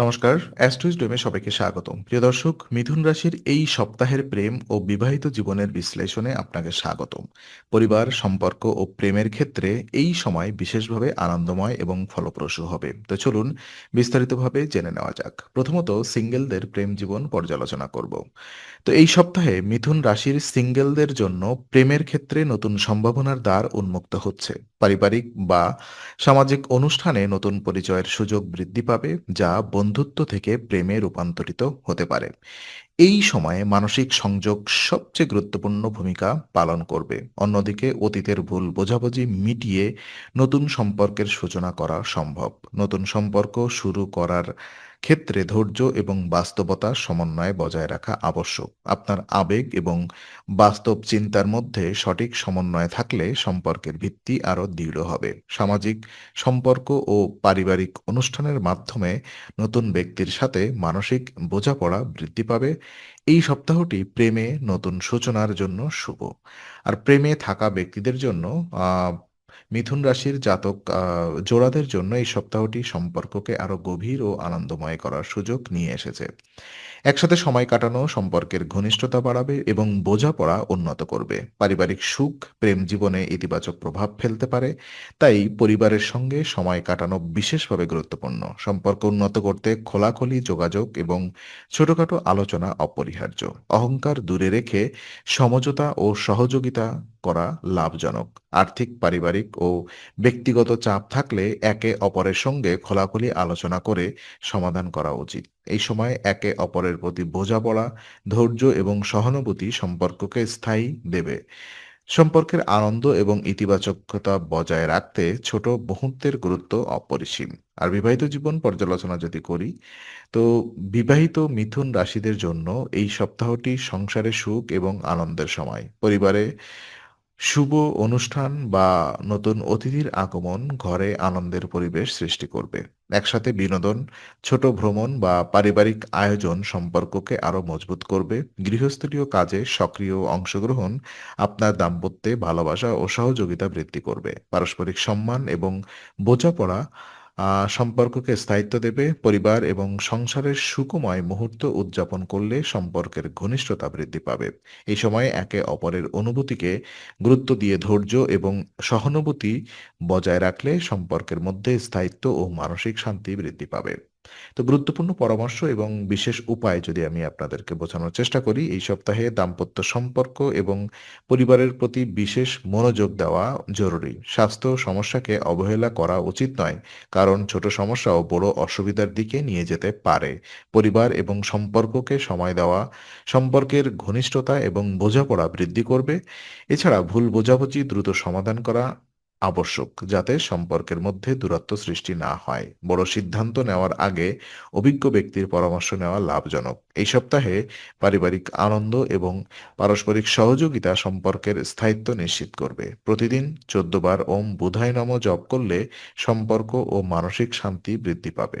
নমস্কার অ্যাস্ট্রোইজ ডোমে সবাইকে স্বাগতম। প্রিয় দর্শক, মিথুন রাশির এই সপ্তাহের প্রেম ও বিবাহিত জীবনের বিশ্লেষণে আপনাকে স্বাগতম। পরিবার, সম্পর্ক ও প্রেমের ক্ষেত্রে এই সময় বিশেষভাবে আনন্দময় এবং ফলপ্রসূ হবে। তো চলুন বিস্তারিতভাবে জেনে নেওয়া যাক। প্রথমত, সিঙ্গেলদের প্রেম জীবন পর্যালোচনা করব। তো এই সপ্তাহে মিথুন রাশির সিঙ্গেলদের জন্য প্রেমের ক্ষেত্রে নতুন সম্ভাবনার দ্বার উন্মুক্ত হচ্ছে। পারিবারিক বা সামাজিক অনুষ্ঠানে নতুন পরিচয়ের সুযোগ বৃদ্ধি পাবে, যা বন্ধুত্ব থেকে প্রেমে রূপান্তরিত হতে পারে। এই সময়ে মানসিক সংযোগ সবচেয়ে গুরুত্বপূর্ণ ভূমিকা পালন করবে। অন্যদিকে অতীতের ভুল বোঝাবুঝি মিটিয়ে নতুন সম্পর্কের সূচনা করা সম্ভব। নতুন সম্পর্ক শুরু করার ক্ষেত্রে ধৈর্য এবং বাস্তবতা সমন্বয় বজায় রাখা আবশ্যক। আপনার আবেগ এবং বাস্তব চিন্তার মধ্যে সঠিক সমন্বয় থাকলে সম্পর্কের ভিত্তি আরও দৃঢ় হবে। সামাজিক সম্পর্ক ও পারিবারিক অনুষ্ঠানের মাধ্যমে নতুন ব্যক্তির সাথে মানসিক বোঝাপড়া বৃদ্ধি পাবে এই সপ্তাহটি প্রেমে নতুন সূচনার জন্য শুভ। আর প্রেমে থাকা ব্যক্তিদের জন্য মিথুন রাশির জাতক জোড়াদের জন্য এই সপ্তাহটি সম্পর্ককে আরও গভীর ও আনন্দময় করার সুযোগ নিয়ে এসেছে। একসাথে সময় কাটানো, সম্পর্কের ঘনিষ্ঠতা বাড়াবে এবং বোঝাপড়া উন্নত করবে। পারিবারিক সুখ, প্রেম জীবনে ইতিবাচক প্রভাব ফেলতে পারে। তাই পরিবারের সঙ্গে সময় কাটানো বিশেষভাবে গুরুত্বপূর্ণ। সম্পর্ক উন্নত করতে খোলাখুলি যোগাযোগ এবং ছোটখাটো আলোচনা অপরিহার্য। অহংকার দূরে রেখে সমঝোতা ও সহযোগিতা করা লাভজনক। আর্থিক, পারিবারিক ও ব্যক্তিগত চাপ থাকলে একে অপরের সঙ্গে খোলাখুলি আলোচনা করে সমাধান করা উচিত। এই সময় একে অপরের প্রতি বোঝাপড়া, ধৈর্য এবং সহানুভূতি সম্পর্ককে স্থায়ী দেবে। সম্পর্কের আনন্দ এবং ইতিবাচকতা বজায় রাখতে ছোট মুহূর্তের গুরুত্ব অপরিসীম। আর বিবাহিত জীবন পর্যালোচনা যদি করি, তো বিবাহিত মিথুন রাশিদের জন্য এই সপ্তাহটি সংসারে সুখ এবং আনন্দের সময়। পরিবারে শুভ অনুষ্ঠান বা নতুন অতিথির আগমন ঘরে আনন্দের পরিবেশ সৃষ্টি করবে। একসাথে বিনোদন, ছোট ভ্রমণ বা পারিবারিক আয়োজন সম্পর্ককে আরও মজবুত করবে। গৃহস্থলীয় কাজে সক্রিয় অংশগ্রহণ আপনার দাম্পত্যে ভালোবাসা ও সহযোগিতা বৃদ্ধি করবে। পারস্পরিক সম্মান এবং বোঝাপড়া সম্পর্ককে স্থায়িত্ব দেবে, পরিবার এবং সংসারের সুকুময় মুহূর্ত উদযাপন করলে সম্পর্কের ঘনিষ্ঠতা বৃদ্ধি পাবে। এই সময়ে একে অপরের অনুভূতিকে গুরুত্ব দিয়ে ধৈর্য এবং সহানুভূতি বজায় রাখলে সম্পর্কের মধ্যে স্থায়িত্ব ও মানসিক শান্তি বৃদ্ধি পাবে। তো গুরুত্বপূর্ণ পরামর্শ এবং বিশেষ উপায় যদি আমি আপনাদেরকে বোঝানোর চেষ্টা করি, এই সপ্তাহে দাম্পত্য সম্পর্ক এবং পরিবারের প্রতি বিশেষ মনোযোগ দেওয়া জরুরি। স্বাস্থ্য সমস্যাকে অবহেলা করা উচিত নয়, কারণ ছোট সমস্যাও বড় অসুবিধার দিকে নিয়ে যেতে পারে। পরিবার এবং সম্পর্ককে সময় দেওয়া, সম্পর্কের ঘনিষ্ঠতা এবং বোঝাপড়া বৃদ্ধি করবে। এছাড়া ভুল বোঝাবুঝি দ্রুত সমাধান করা আবশ্যক যাতে সম্পর্কের মধ্যে দূরত্ব সৃষ্টি না হয়। বড় সিদ্ধান্ত নেওয়ার আগে অভিজ্ঞ ব্যক্তির পরামর্শ নেওয়া লাভজনক। এই সপ্তাহে পারিবারিক আনন্দ এবং পারস্পরিক সহযোগিতা সম্পর্কের স্থায়িত্ব নিশ্চিত করবে। প্রতিদিন চোদ্দবার ওম বুধায় নম জপ করলে সম্পর্ক ও মানসিক শান্তি বৃদ্ধি পাবে।